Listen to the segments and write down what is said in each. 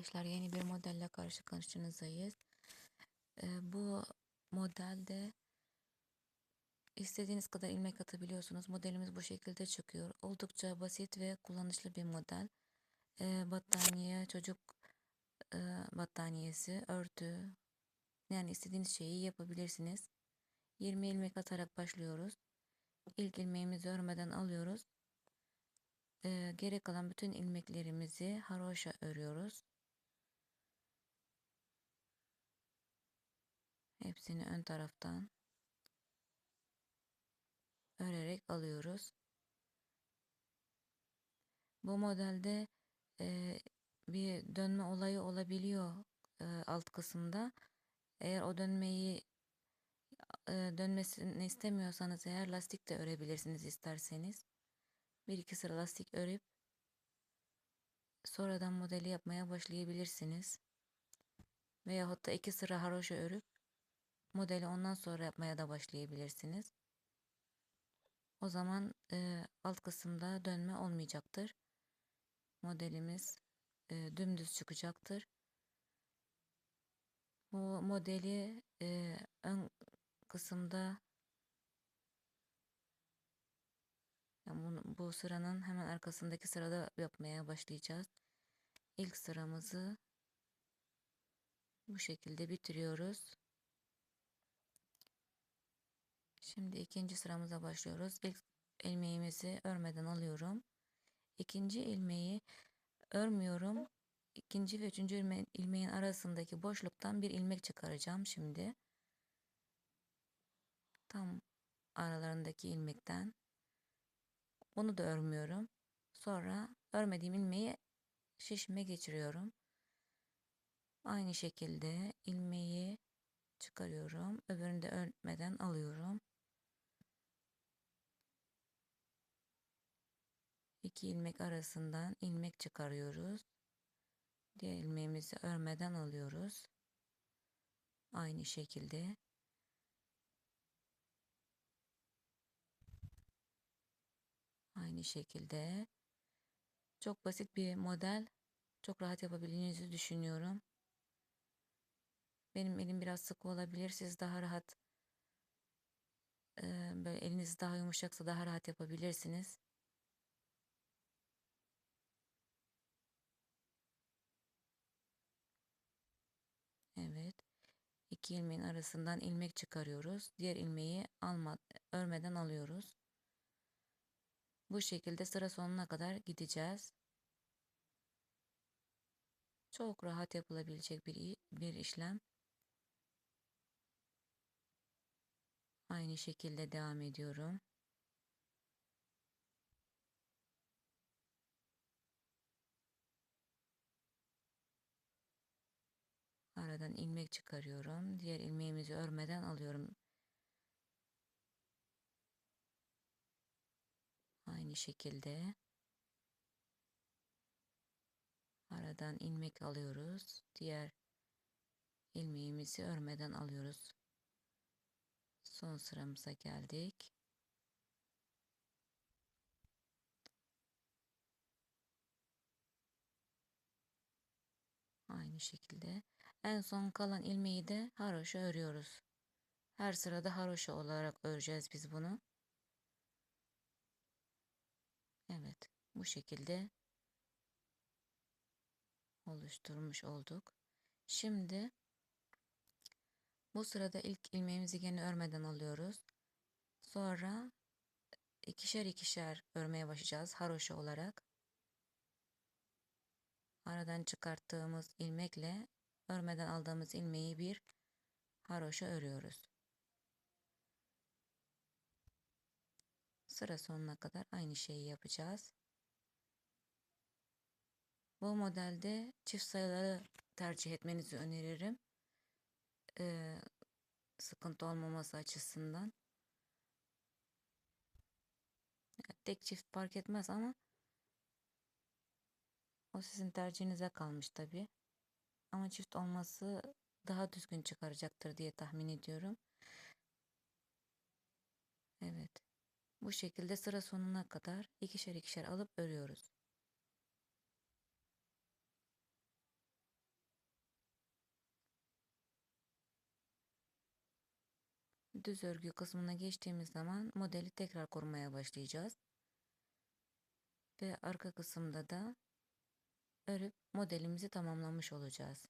arkadaşlar yeni bir modelle karşı karşınızdayız. Ee, bu modelde istediğiniz kadar ilmek atabiliyorsunuz. Modelimiz bu şekilde çıkıyor. Oldukça basit ve kullanışlı bir model. Ee, battaniye, çocuk e, battaniyesi, örtü yani istediğiniz şeyi yapabilirsiniz. 20 ilmek atarak başlıyoruz. İlk ilmeğimizi örmeden alıyoruz. Ee, geri kalan bütün ilmeklerimizi haroşa örüyoruz. Hepsini ön taraftan örerek alıyoruz. Bu modelde e, bir dönme olayı olabiliyor e, alt kısımda. Eğer o dönmeyi e, dönmesini istemiyorsanız eğer lastik de örebilirsiniz isterseniz. Bir iki sıra lastik örüp sonradan modeli yapmaya başlayabilirsiniz. Veyahut da iki sıra haroşa örüp modeli ondan sonra yapmaya da başlayabilirsiniz. O zaman e, alt kısımda dönme olmayacaktır. Modelimiz e, dümdüz çıkacaktır. Bu modeli e, ön kısımda yani bunu, bu sıranın hemen arkasındaki sırada yapmaya başlayacağız. İlk sıramızı bu şekilde bitiriyoruz. Şimdi ikinci sıramıza başlıyoruz. İlk ilmeğimizi örmeden alıyorum. İkinci ilmeği örmüyorum. İkinci ve üçüncü ilme ilmeğin arasındaki boşluktan bir ilmek çıkaracağım şimdi. Tam aralarındaki ilmekten. Onu da örmüyorum. Sonra örmediğim ilmeği şişime geçiriyorum. Aynı şekilde ilmeği çıkarıyorum. Öbürünü de örmeden alıyorum. İki ilmek arasından ilmek çıkarıyoruz. Diğer ilmeğimizi örmeden alıyoruz. Aynı şekilde. Aynı şekilde. Çok basit bir model. Çok rahat yapabileceğinizi düşünüyorum. Benim elim biraz sık olabilir. Siz daha rahat böyle eliniz daha yumuşaksa daha rahat yapabilirsiniz. Evet. İki ilmeğin arasından ilmek çıkarıyoruz. Diğer ilmeği alma, örmeden alıyoruz. Bu şekilde sıra sonuna kadar gideceğiz. Çok rahat yapılabilecek bir, bir işlem. Aynı şekilde devam ediyorum. Aradan ilmek çıkarıyorum. Diğer ilmeğimizi örmeden alıyorum. Aynı şekilde aradan ilmek alıyoruz. Diğer ilmeğimizi örmeden alıyoruz. Son sıramıza geldik. Aynı şekilde. En son kalan ilmeği de haroşa örüyoruz. Her sırada haroşa olarak öreceğiz biz bunu. Evet. Bu şekilde oluşturmuş olduk. Şimdi bu sırada ilk ilmeğimizi gene örmeden alıyoruz. Sonra ikişer ikişer örmeye başlayacağız haroşa olarak. Aradan çıkarttığımız ilmekle örmeden aldığımız ilmeği bir haroşa örüyoruz. Sıra sonuna kadar aynı şeyi yapacağız. Bu modelde çift sayıları tercih etmenizi öneririm. Ee, sıkıntı olmaması açısından. Tek çift fark etmez ama o sizin tercihinize kalmış tabi. Ama çift olması daha düzgün çıkaracaktır diye tahmin ediyorum. Evet. Bu şekilde sıra sonuna kadar ikişer ikişer alıp örüyoruz. Düz örgü kısmına geçtiğimiz zaman modeli tekrar kurmaya başlayacağız. Ve arka kısımda da örüp modelimizi tamamlamış olacağız.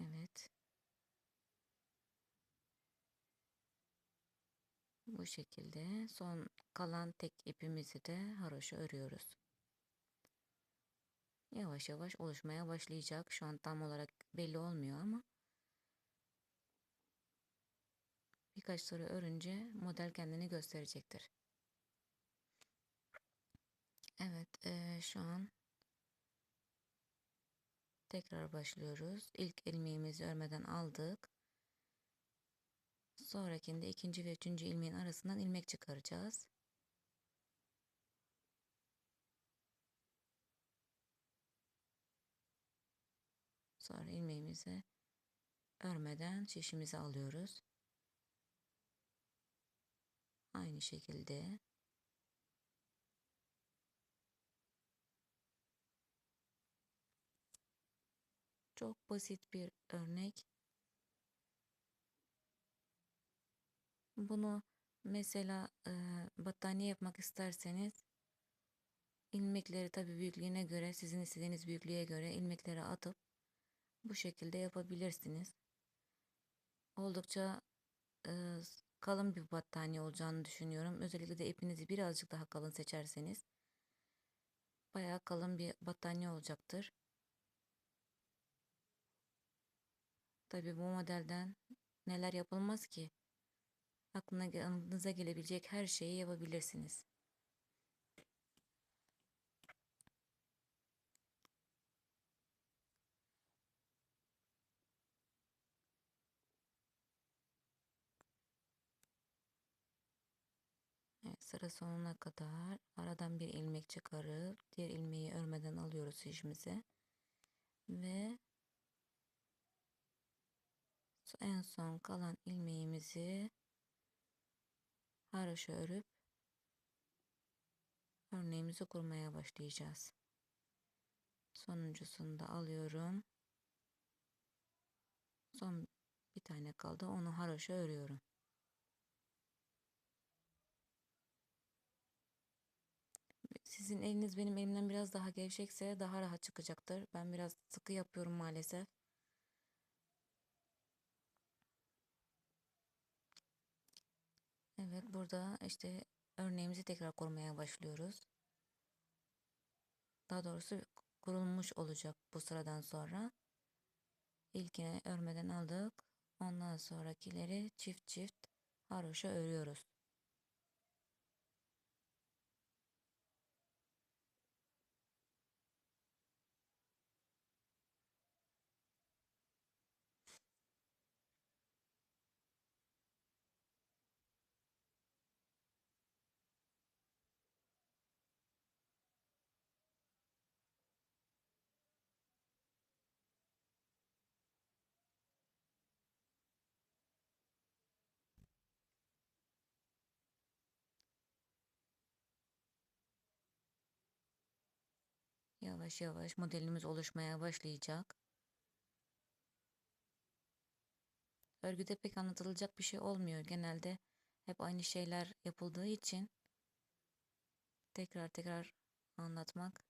Evet. Bu şekilde son kalan tek ipimizi de haroşa örüyoruz. Yavaş yavaş oluşmaya başlayacak. Şu an tam olarak belli olmuyor ama birkaç sıra örünce model kendini gösterecektir. Evet, e, şu an tekrar başlıyoruz. İlk ilmeğimizi örmeden aldık. Sonrakinde ikinci ve üçüncü ilmeğin arasından ilmek çıkaracağız. Sonra ilmeğimizi örmeden şişimizi alıyoruz. Aynı şekilde çok basit bir örnek. Bunu mesela e, battaniye yapmak isterseniz ilmekleri tabi büyüklüğüne göre sizin istediğiniz büyüklüğe göre ilmekleri atıp bu şekilde yapabilirsiniz. Oldukça e, kalın bir battaniye olacağını düşünüyorum. Özellikle de ipinizi birazcık daha kalın seçerseniz bayağı kalın bir battaniye olacaktır. Tabi bu modelden neler yapılmaz ki? Aklına, aklınıza gelebilecek her şeyi yapabilirsiniz. Evet, sıra sonuna kadar aradan bir ilmek çıkarıp diğer ilmeği örmeden alıyoruz şişimize ve en son kalan ilmeğimizi haroşa örüp örneğimizi kurmaya başlayacağız. Sonuncusunu da alıyorum. Son bir tane kaldı. Onu haroşa örüyorum. Sizin eliniz benim elimden biraz daha gevşekse daha rahat çıkacaktır. Ben biraz sıkı yapıyorum maalesef. Evet burada işte örneğimizi tekrar kurmaya başlıyoruz. Daha doğrusu kurulmuş olacak bu sıradan sonra. İlkini örmeden aldık. Ondan sonrakileri çift çift haroşa örüyoruz. Yavaş yavaş modelimiz oluşmaya başlayacak. Örgüde pek anlatılacak bir şey olmuyor. Genelde hep aynı şeyler yapıldığı için tekrar tekrar anlatmak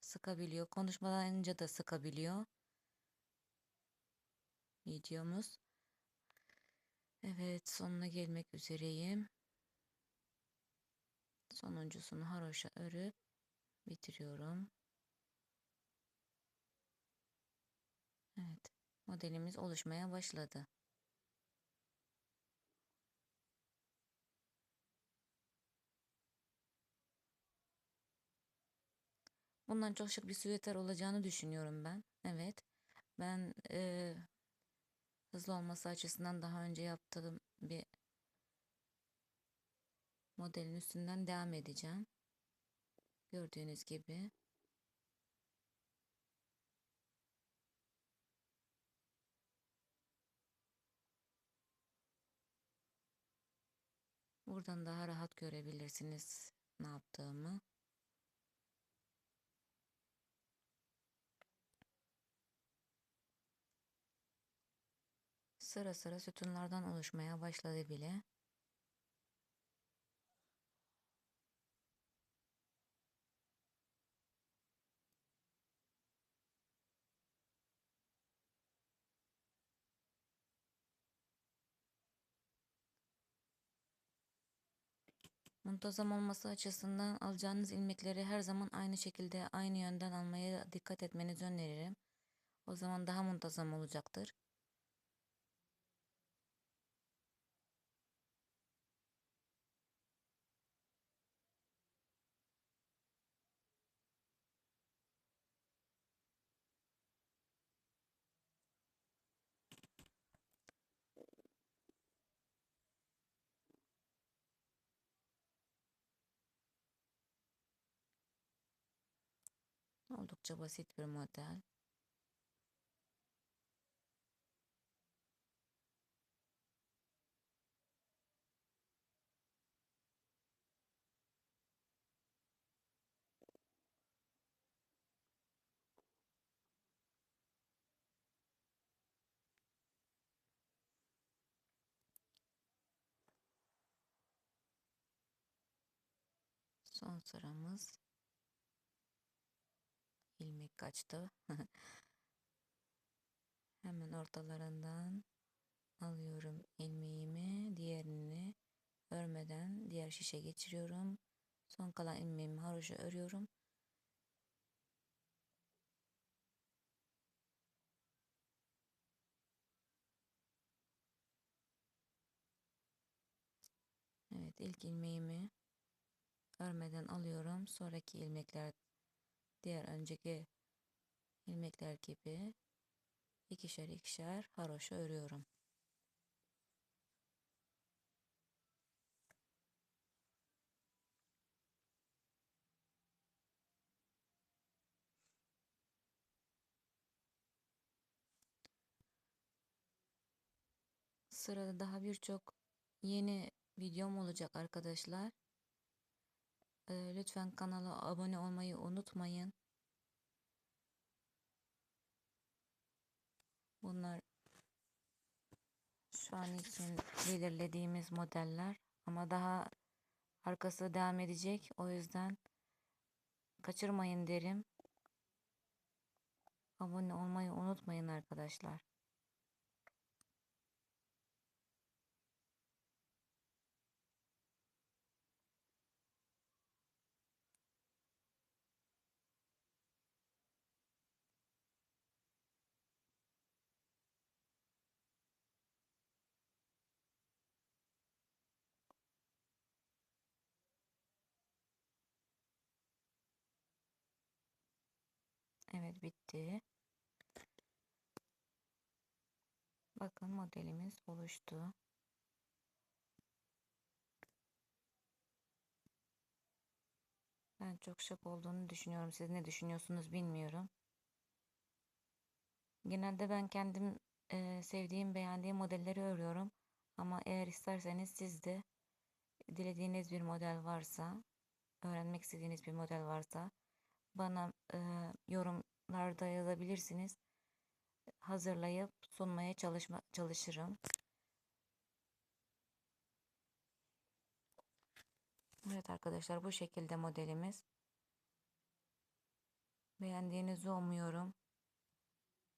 sıkabiliyor. Konuşmadan önce de sıkabiliyor. Videomuz. Evet sonuna gelmek üzereyim. Sonuncusunu haroşa örüp bitiriyorum. Evet, modelimiz oluşmaya başladı. Bundan çok şık bir süveter olacağını düşünüyorum ben. Evet, ben e, hızlı olması açısından daha önce yaptığım bir modelin üstünden devam edeceğim. Gördüğünüz gibi Buradan daha rahat görebilirsiniz ne yaptığımı. Sıra sıra sütunlardan oluşmaya başladı bile. Muntazam olması açısından alacağınız ilmekleri her zaman aynı şekilde aynı yönden almaya dikkat etmenizi öneririm. O zaman daha muntazam olacaktır. Oldukça basit bir model. Son sıramız ilmek kaçtı. Hemen ortalarından alıyorum ilmeğimi, diğerini örmeden diğer şişe geçiriyorum. Son kalan ilmeğimi haroşa örüyorum. Evet ilk ilmeğimi örmeden alıyorum. Sonraki ilmekler diğer önceki ilmekler gibi ikişer ikişer haroşa örüyorum. Sırada daha birçok yeni videom olacak arkadaşlar. Ee, lütfen kanala abone olmayı unutmayın. Bunlar şu an için belirlediğimiz modeller ama daha arkası devam edecek. O yüzden kaçırmayın derim. Abone olmayı unutmayın arkadaşlar. Evet bitti. Bakın modelimiz oluştu. Ben çok şık olduğunu düşünüyorum. Siz ne düşünüyorsunuz bilmiyorum. Genelde ben kendim e, sevdiğim, beğendiğim modelleri örüyorum. Ama eğer isterseniz siz de dilediğiniz bir model varsa, öğrenmek istediğiniz bir model varsa bana e, yorumlarda yazabilirsiniz. Hazırlayıp sunmaya çalışma, çalışırım. Evet arkadaşlar bu şekilde modelimiz. Beğendiğinizi umuyorum.